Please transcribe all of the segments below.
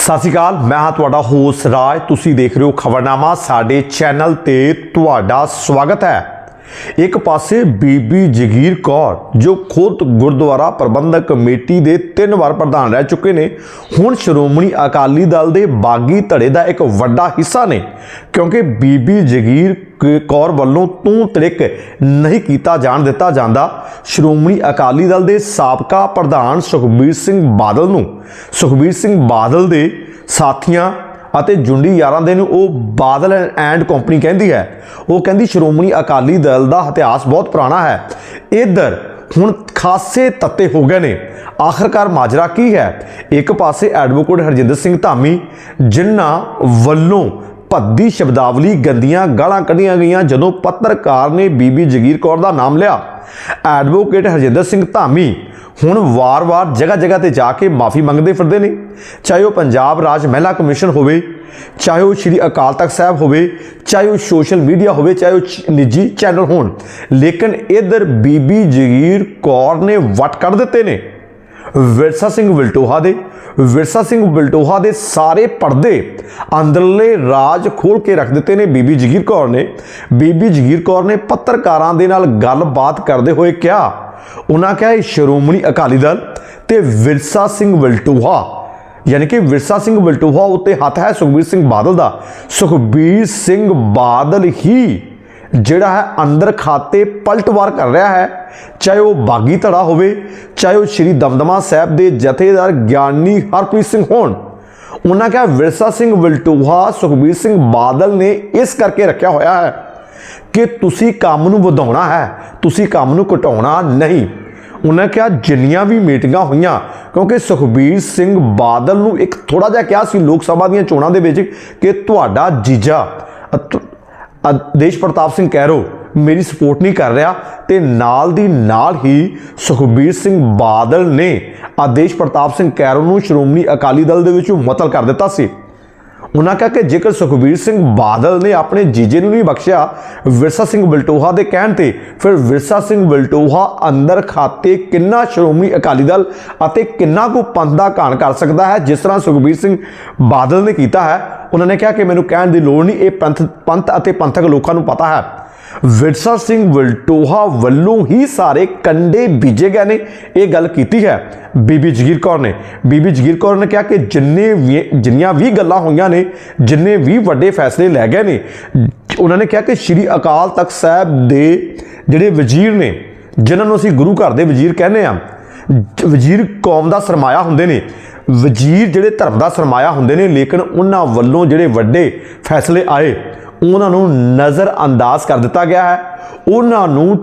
ਸਤਿ ਸ਼੍ਰੀ ਅਕਾਲ, ਮੈਂ ਹਾਂ ਤੁਹਾਡਾ ਹੋਸਟ ਰਾਜ। ਤੁਸੀਂ ਦੇਖ ਰਹੇ ਹੋ ਖਬਰਨਾਮਾ, ਸਾਡੇ ਚੈਨਲ ਤੇ ਤੁਹਾਡਾ ਸਵਾਗਤ ਹੈ। ਇੱਕ ਪਾਸੇ ਬੀਬੀ ਜਗੀਰ ਕੌਰ, ਜੋ ਖੁਦ ਗੁਰਦੁਆਰਾ ਪ੍ਰਬੰਧਕ ਕਮੇਟੀ ਦੇ ਤਿੰਨ ਵਾਰ ਪ੍ਰਧਾਨ ਰਹਿ ਚੁੱਕੇ ਨੇ, ਹੁਣ ਸ਼੍ਰੋਮਣੀ ਅਕਾਲੀ ਦਲ ਦੇ ਬਾਗੀ ਧੜੇ ਦਾ ਇੱਕ ਵੱਡਾ ਹਿੱਸਾ ਨੇ, ਕਿਉਂਕਿ ਬੀਬੀ ਜਗੀਰ ਕ- ਕੌਰ ਵੱਲੋਂ ਤੂੰ ਤੜਿਕ ਨਹੀਂ ਕੀਤਾ ਜਾਣ ਦਿੱਤਾ ਜਾਂਦਾ। ਸ਼੍ਰੋਮਣੀ ਅਕਾਲੀ ਦਲ ਦੇ ਸਾਬਕਾ ਪ੍ਰਧਾਨ ਸੁਖਬੀਰ ਸਿੰਘ ਬਾਦਲ ਨੂੰ, ਸੁਖਬੀਰ ਸਿੰਘ ਬਾਦਲ ਦੇ ਸਾਥੀਆਂ ਅਤੇ ਜੁੰਡੀ ਯਾਰਾਂ ਦੇ ਨੂੰ ਉਹ ਬਾਦਲ ਐਂਡ ਕੰਪਨੀ ਕਹਿੰਦੀ ਹੈ। ਉਹ ਕਹਿੰਦੀ, ਸ਼੍ਰੋਮਣੀ ਅਕਾਲੀ ਦਲ ਦਾ ਇਤਿਹਾਸ ਬਹੁਤ ਪੁਰਾਣਾ ਹੈ। ਇਧਰ ਹੁਣ ਖਾਸੇ ਤੱਤੇ ਹੋ ਗਏ ਨੇ। ਆਖਰਕਾਰ ਮਾਜਰਾ ਕੀ ਹੈ? ਇੱਕ ਪਾਸੇ ਐਡਵੋਕੇਟ ਹਰਜਿੰਦਰ ਸਿੰਘ ਧਾਮੀ, ਜਿਨ੍ਹਾਂ ਵੱਲੋਂ ਭੱਦੀ ਸ਼ਬਦਾਵਲੀ ਗੰਦੀਆਂ ਗਾਲਾਂ ਕੱਢੀਆਂ ਗਈਆਂ ਜਦੋਂ ਪੱਤਰਕਾਰ ਨੇ ਬੀਬੀ ਜਗੀਰ ਕੌਰ ਦਾ ਨਾਮ ਲਿਆ। ਐਡਵੋਕੇਟ ਹਰਜਿੰਦਰ ਸਿੰਘ ਧਾਮੀ ਹੁਣ ਵਾਰ-ਵਾਰ ਜਗ੍ਹਾ-ਜਗ੍ਹਾ ਤੇ ਜਾ ਕੇ ਮਾਫੀ ਮੰਗਦੇ ਫਿਰਦੇ ਨੇ। ਚਾਹੇ ਉਹ ਪੰਜਾਬ ਰਾਜ ਮਹਿਲਾ ਕਮਿਸ਼ਨ ਹੋਵੇ, ਚਾਹੇ ਉਹ ਸ਼੍ਰੀ ਅਕਾਲ ਤਖਤ ਸਾਹਿਬ ਹੋਵੇ, ਚਾਹੇ ਉਹ ਸੋਸ਼ਲ ਮੀਡੀਆ ਹੋਵੇ, ਚਾਹੇ ਉਹ ਨਿੱਜੀ ਚੈਨਲ ਹੋਣ। ਲੇਕਿਨ ਇਧਰ ਬੀਬੀ ਜਗੀਰ ਕੌਰ ਨੇ ਵਟ ਕੱਢ ਦਿੱਤੇ ਨੇ। ਵਿਰਸਾ ਸਿੰਘ ਵਿਲਟੋਹਾ ਦੇ। ਵਿਰਸਾ ਸਿੰਘ ਬਲਟੋਹਾ ਦੇ ਸਾਰੇ ਪਰਦੇ ਅੰਦਰਲੇ ਰਾਜ ਖੋਲ ਕੇ ਰੱਖ ਦਿੱਤੇ ਨੇ ਬੀਬੀ ਜਗੀਰ ਕੌਰ ਨੇ। ਬੀਬੀ ਜਗੀਰ ਕੌਰ ਨੇ ਪੱਤਰਕਾਰਾਂ ਦੇ ਨਾਲ ਗੱਲਬਾਤ ਕਰਦੇ ਹੋਏ ਕਿਹਾ, ਉਹਨਾਂ ਕਿਹਾ, ਇਹ ਸ਼੍ਰੋਮਣੀ ਅਕਾਲੀ ਦਲ ਤੇ ਵਿਰਸਾ ਸਿੰਘ ਵਿਲਟੋਹਾ, ਯਾਨੀ ਕਿ ਵਿਰਸਾ ਸਿੰਘ ਵਿਲਟੋਹਾ ਉੱਤੇ ਹੱਥ ਹੈ ਸੁਖਬੀਰ ਸਿੰਘ ਬਾਦਲ ਦਾ। ਸੁਖਬੀਰ ਸਿੰਘ ਬਾਦਲ ਹੀ ਜਿਹੜਾ ਹੈ ਅੰਦਰ ਖਾਤੇ ਪਲਟਵਾਰ ਕਰ ਰਿਹਾ ਹੈ, ਚਾਹੇ ਉਹ ਬਾਗੀ ਧੜਾ ਹੋਵੇ, ਚਾਹੇ ਉਹ ਸ਼੍ਰੀ ਦਮਦਮਾ ਸਾਹਿਬ ਦੇ ਜਥੇਦਾਰ ਗਿਆਨੀ ਹਰਪ੍ਰੀਤ ਸਿੰਘ ਹੋਣ। ਉਹਨਾਂ ਕਿਹਾ, ਵਿਰਸਾ ਸਿੰਘ ਵਿਲਟੋਹਾ, ਸੁਖਬੀਰ ਸਿੰਘ ਬਾਦਲ ਨੇ ਇਸ ਕਰਕੇ ਰੱਖਿਆ ਹੋਇਆ ਹੈ ਕਿ ਤੁਸੀਂ ਕੰਮ ਨੂੰ ਵਧਾਉਣਾ ਹੈ, ਤੁਸੀਂ ਕੰਮ ਨੂੰ ਘਟਾਉਣਾ ਨਹੀਂ। ਉਹਨਾਂ ਕਿਹਾ, ਜਿੰਨੀਆਂ ਵੀ ਮੀਟਿੰਗਾਂ ਹੋਈਆਂ, ਕਿਉਂਕਿ ਸੁਖਬੀਰ ਸਿੰਘ ਬਾਦਲ ਨੂੰ ਇੱਕ ਥੋੜਾ ਜਿਹਾ ਕਿਹਾ ਸੀ ਲੋਕ ਸਭਾ ਦੀਆਂ ਚੋਣਾਂ ਦੇ ਵਿੱਚ ਕਿ ਤੁਹਾਡਾ ਜੀਜਾ ਆਦੇਸ਼ ਪ੍ਰਤਾਪ ਸਿੰਘ ਕੈਰੋ ਮੇਰੀ ਸਪੋਰਟ ਨਹੀਂ ਕਰ ਰਿਹਾ ਤੇ ਨਾਲ ਦੀ ਨਾਲ ਹੀ ਸੁਖਬੀਰ ਸਿੰਘ ਬਾਦਲ ਨੇ ਆਦੇਸ਼ ਪ੍ਰਤਾਪ ਸਿੰਘ ਕੈਰੋ ਨੂੰ ਸ਼੍ਰੋਮਣੀ ਅਕਾਲੀ ਦਲ ਦੇ ਵਿੱਚੋਂ ਮੁਅੱਤਲ ਕਰ ਦਿੱਤਾ ਸੀ। ਉਹਨਾਂ ਕਿਹਾ ਕਿ ਜੇਕਰ ਸੁਖਬੀਰ ਸਿੰਘ ਬਾਦਲ ਨੇ ਆਪਣੇ ਜੀਜੇ ਨੂੰ ਨਹੀਂ ਬਖਸ਼ਿਆ, ਵਿਰਸਾ ਸਿੰਘ ਬਲਟੋਹਾ ਦੇ ਕਹਿਣ ਤੇ ਫਿਰ ਵਿਰਸਾ ਸਿੰਘ ਬਲਟੋਹਾ ਅੰਦਰ ਖਾਤੇ ਕਿੰਨਾ ਸ਼੍ਰੋਮਣੀ ਅਕਾਲੀ ਦਲ ਅਤੇ ਕਿੰਨਾ ਕੋ ਪੰਥ ਦਾ ਘਾਣ ਕਰ ਸਕਦਾ ਹੈ, ਜਿਸ ਤਰ੍ਹਾਂ ਸੁਖਬੀਰ ਸਿੰਘ ਬਾਦਲ ਨੇ ਕੀਤਾ ਹੈ ਉਹਨਾਂ ਨੇ ਕਿਹਾ ਕਿ ਮੈਨੂੰ ਕਹਿਣ ਦੀ ਲੋੜ ਨਹੀਂ, ਇਹ ਪੰਥ ਪੰਥ ਅਤੇ ਪੰਥਕ ਲੋਕਾਂ ਨੂੰ ਪਤਾ ਹੈ। ਵਿਰਸਾ ਸਿੰਘ ਵਲਟੋਹਾ ਵੱਲੋਂ ਹੀ ਸਾਰੇ ਕੰਡੇ ਬੀਜੇ ਗਏ ਨੇ। ਇਹ ਗੱਲ ਕੀਤੀ ਹੈ। ਬੀਬੀ ਜਗੀਰ ਕੌਰ ਨੇ। ਬੀਬੀ ਜਗੀਰ ਕੌਰ ਨੇ ਕਿਹਾ ਕਿ ਜਿੰਨੇ ਵੀ, ਜਿੰਨੀਆਂ ਵੀ ਗੱਲਾਂ ਹੋਈਆਂ ਨੇ, ਜਿੰਨੇ ਵੀ ਵੱਡੇ ਫੈਸਲੇ ਲੈ ਗਏ ਨੇ, ਉਹਨਾਂ ਨੇ ਕਿਹਾ ਕਿ ਸ਼੍ਰੀ ਅਕਾਲ ਤਖਤ ਸਾਹਿਬ ਦੇ ਜਿਹੜੇ ਵਜ਼ੀਰ ਨੇ, ਜਿਨ੍ਹਾਂ ਨੂੰ ਅਸੀਂ ਗੁਰੂ ਘਰ ਦੇ ਵਜ਼ੀਰ ਕਹਿੰਦੇ ਆ ਵਜ਼ੀਰ ਕੌਮ ਦਾ ਸਰਮਾਇਆ ਹੁੰਦੇ ਨੇ। ਵਜ਼ੀਰ ਜਿਹੜੇ ਧਰਮ ਦਾ ਸਰਮਾਇਆ ਹੁੰਦੇ ਨੇ, ਲੇਕਿਨ ਉਹਨਾਂ ਵੱਲੋਂ ਜਿਹੜੇ ਵੱਡੇ ਫੈਸਲੇ ਆਏ, ਉਹਨਾਂ ਨੂੰ ਨਜ਼ਰ ਅੰਦਾਜ਼ ਕਰ ਦਿੱਤਾ ਗਿਆ ਹੈ। ਉਹਨਾਂ ਨੂੰ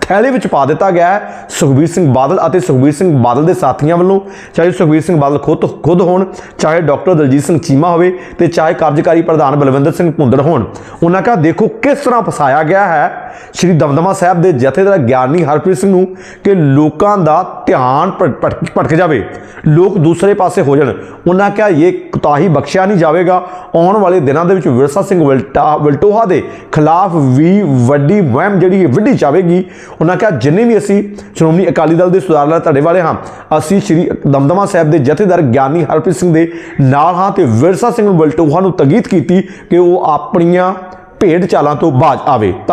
ਥੈਲੇ ਵਿੱਚ ਪਾ ਦਿੱਤਾ ਗਿਆ ਹੈ ਸੁਖਬੀਰ ਸਿੰਘ ਬਾਦਲ ਅਤੇ ਸੁਖਬੀਰ ਸਿੰਘ ਬਾਦਲ ਦੇ ਸਾਥੀਆਂ ਵੱਲੋਂ। ਚਾਹੇ ਸੁਖਬੀਰ ਸਿੰਘ ਬਾਦਲ ਖੁਦ ਖੁਦ ਹੋਣ, ਚਾਹੇ ਡਾਕਟਰ ਦਲਜੀਤ ਸਿੰਘ ਚੀਮਾ ਹੋਵੇ ਤੇ ਚਾਹੇ ਕਾਰਜਕਾਰੀ ਪ੍ਰਧਾਨ ਬਲਵਿੰਦਰ ਸਿੰਘ ਭੁੰਦੜ ਹੋਣ। ਉਹਨਾਂ ਕਹਾ, ਦੇਖੋ ਕਿਸ ਤਰ੍ਹਾਂ ਫਸਾਇਆ ਗਿਆ ਹੈ। ਸ਼੍ਰੀ ਦਮਦਮਾ ਸਾਹਿਬ ਦੇ ਜਥੇਦਾਰ ਗਿਆਨੀ ਹਰਪ੍ਰੀਤ ਸਿੰਘ ਨੂੰ ਕਿ ਲੋਕਾਂ ਦਾ ਧਿਆਨ ਭਟ- ਭਟਕ ਭਟਕ ਜਾਵੇ। ਲੋਕ ਦੂਸਰੇ ਪਾਸੇ ਹੋ ਜਾਣ। ਉਹਨਾਂ ਕਿਹਾ, ਇਹ ਕੁਤਾਹੀ ਬਖਸ਼ਿਆ ਨਹੀਂ ਜਾਵੇਗਾ। ਆਉਣ ਵਾਲੇ ਦਿਨਾਂ ਦੇ ਵਿੱਚ ਵਿਰਸਾ ਸਿੰਘ ਵਿਲਟਾ, ਵਿਲਟੋਹਾ ਦੇ ਖਿਲਾਫ ਵੀ ਵੱਡੀ ਮੁਹਿੰਮ ਜਿਹੜੀ ਹੈ ਵੱਡੀ ਜਾਵੇਗੀ। ਉਹਨਾਂ ਕਿਹਾ, ਜਿੰਨੇ ਵੀ ਅਸੀਂ ਸ਼੍ਰੋਮਣੀ ਅਕਾਲੀ ਦਲ ਦੇ ਸੁਧਾਰ ਧੜੇ ਵਾਲੇ ਹਾਂ, ਅਸੀਂ ਸ਼੍ਰੀ ਦਮਦਮਾ ਸਾਹਿਬ ਦੇ ਜਥੇਦਾਰ ਗਿਆਨੀ ਹਰਪ੍ਰੀਤ ਸਿੰਘ ਦੇ ਨਾਲ ਹਾਂ ਤੇ ਵਿਰਸਾ ਸਿੰਘ ਵਲਟੋਹਾ ਨੂੰ ਤਗੀਦ ਕੀਤੀ ਕਿ ਉਹ ਆਪਣੀਆਂ ਭੇਡ ਚਾਲਾਂ ਤੋਂ ਬਾਜ ਆਵੇ। ਧੰਨ-